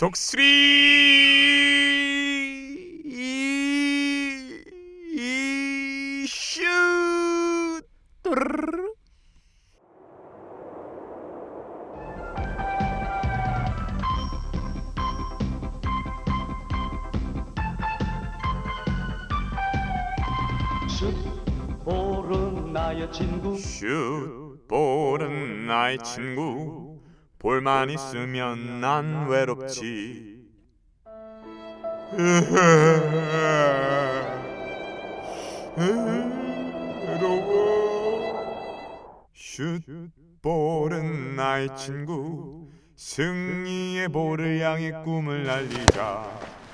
독수리! 슛 또르르르. 슛 볼은 나의 친구. 슛 볼은 나의 친구 볼만 있으면 난 외롭지. 외로워. 슛 볼은 나의 친구. 승리의 볼을 향해 꿈을 날리자.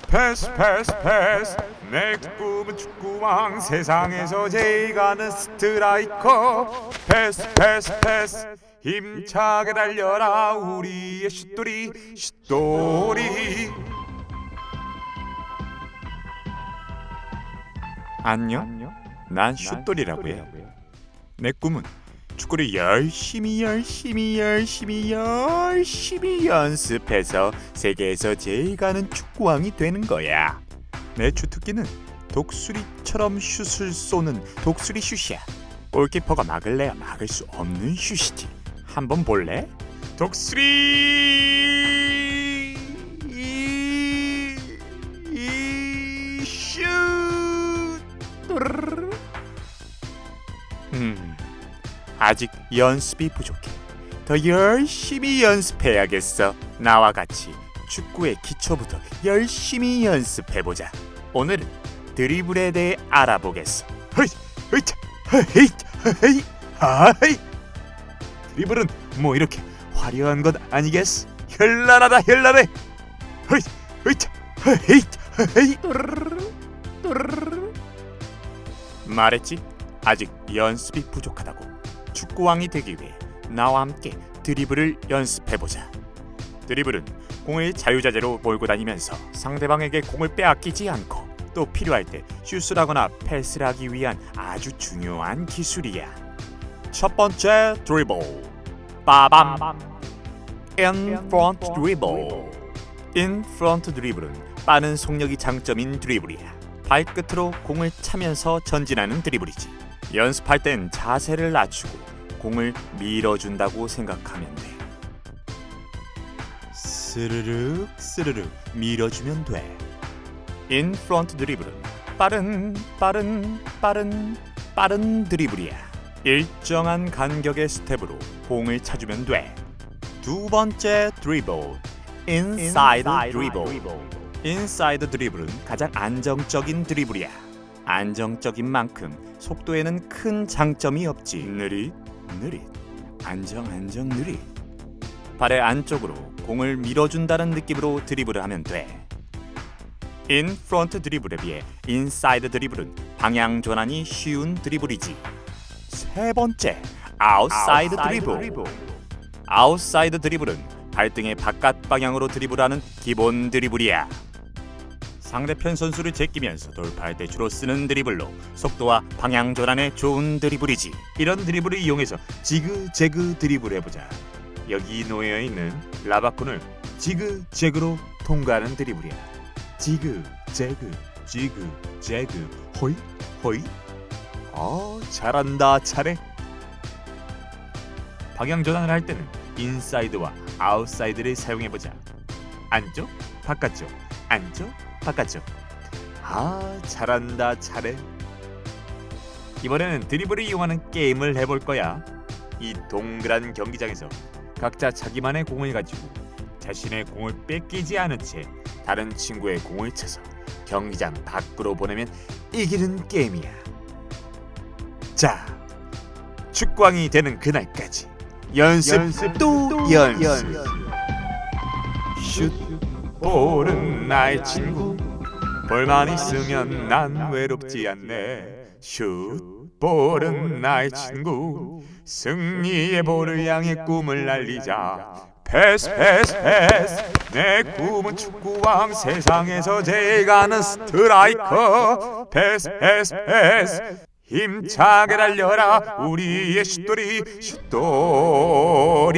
패스 패스 패스 내 꿈은 축구왕. 세상에서 제일 가는 스트라이커. 패스 패스 패스 힘차게 달려라 우리의 슛돌이 슛돌이 안녕 난 슛돌이라고 해내 꿈은 축구를 열심히 열심히 열심히 열심히 연습해서 세계에서 제일 가는 축구왕이 되는 거야. 내 주특기는 독수리처럼 슛을 쏘는 독수리 슛이야. 골키퍼가 막을래야 막을 수 없는 슛이지. 한번 볼래? 독수리. 음. 아직 연습이 부족해. 더 열심히 연습해야겠어. 나와 같이 축구의 기초부터 열심히 연습해보자. 오늘은 드리블에 대해 알아보겠어. 헤이, 헤이차, 헤이, 헤이, 하이. 드리블은 뭐 이렇게 화려한 것 아니겠어? 현란하다 현란해. 헤이, 헤이차, 헤이, 헤이. 말했지? 아직 연습이 부족하다고. 축구왕이 되기 위해 나와 함께 드리블을 연습해보자. 드리블은 공을 자유자재로 몰고 다니면서 상대방에게 공을 빼앗기지 않고 또 필요할 때 슛을 하거나 패스를 하기 위한 아주 중요한 기술이야. 첫 번째 드리블. 빠밤. In front dribble. In front 드리블은 빠른 속력이 장점인 드리블이야. 발끝으로 공을 차면서 전진하는 드리블이지. 연습할 땐 자세를 낮추고 공을 밀어준다고 생각하면 돼. 스르륵 스르륵 밀어주면 돼. 인 프론트 드리블은 빠른 빠른 빠른 빠른 드리블이야. 일정한 간격의 스텝으로 공을 차주면 돼. 두 번째 드리블 인사이드 드리블. 인사이드 드리블은 가장 안정적인 드리블이야. 안정적인 만큼 속도에는 큰 장점이 없지. 느릿, 느릿, 안정, 안정, 느릿. 발의 안쪽으로 공을 밀어준다는 느낌으로 드리블을 하면 돼. 인 프론트 드리블에 비해 인사이드 드리블은 방향 전환이 쉬운 드리블이지. 세 번째, 아웃사이드 드리블. 아웃사이드 드리블은 발등의 바깥 방향으로 드리블하는 기본 드리블이야. 상대편 선수를 제끼면서 돌파할 때 주로 쓰는 드리블로 속도와 방향 전환에 좋은 드리블이지. 이런 드리블을 이용해서 지그재그 드리블 해보자. 여기 놓여 있는 라바콘을 지그재그로 통과하는 드리블이야. 지그재그, 지그재그, 호이, 호이. 어, 잘한다, 잘해. 방향 전환을 할 때는 인사이드와 아웃사이드를 사용해 보자. 안쪽, 바깥쪽, 안쪽, 바깥쪽. 아, 잘한다, 잘해. 이번에는 드리블을 이용하는 게임을 해볼 거야. 이 동그란 경기장에서 각자 자기만의 공을 가지고 자신의 공을 뺏기지 않은 채 다른 친구의 공을 쳐서 경기장 밖으로 보내면 이기는 게임이야. 자, 축구왕이 되는 그날까지 연습, 또 연습. 슛 볼은 나의 친구 볼만 있으면 난 외롭지 않네. 슛 볼은 나의 친구 승리의 볼을 향해 꿈을 날리자. 패스 패스 패스. 내 꿈은 축구왕 세상에서 제일 가는 스트라이커. 패스 패스 패스 힘차게 달려라. 우리의 슛돌이 슛돌이